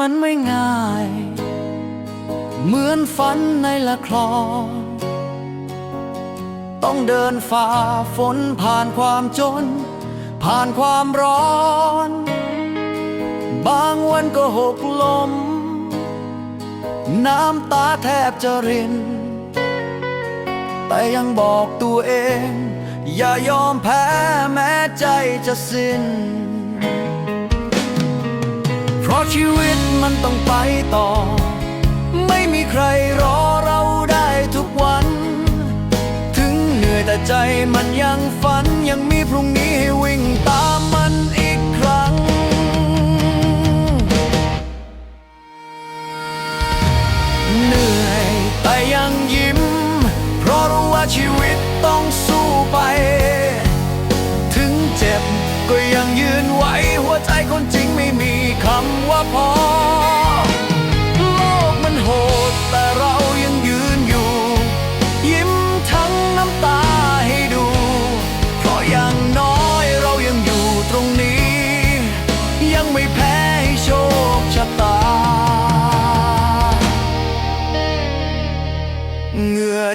มันไม่ง่าย เหมือนฝันในละคร ต้องเดินฝ่าฝนผ่านความจน ผ่านความร้อน บางวันก็หกลม น้ำตาแทบจะริน แต่ยังบอกตัวเอง อย่ายอมแพ้แม้ใจจะสิ้น ราะชีวิตมันต้องไปต่อ ไม่มีใครรอเราได้ทุกวัน ถึงเหนื่อยแต่ใจมันยังฝัน ยังมีพรุ่งนี้ให้วิ่งตามมันอีกครั้ง เหนื่อยแต่ยังยิ้ม เพราะรู้ว่าชีวิตต้องสู้ไป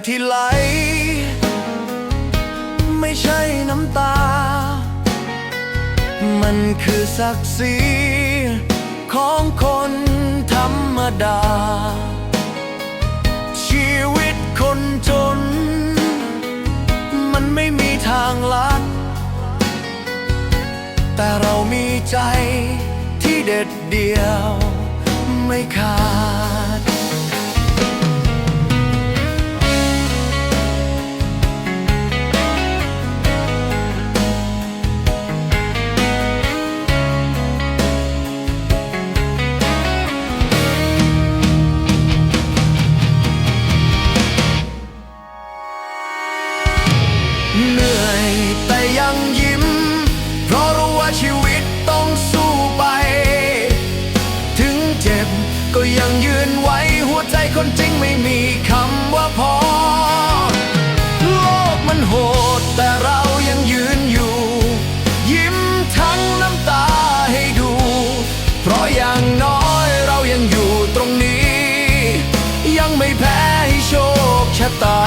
ที่ไหล ไม่ใช่น้ำตา มันคือศักดิ์ศรีของคนธรรมดา ชีวิตคนจน มันไม่มีทางลัด แต่เรามีใจที่เด็ดเดียวไม่ขาด เพราะอย่างน้อยเรายังอยู่ตรงนี้ ยังไม่แพ้ให้โชคชะตา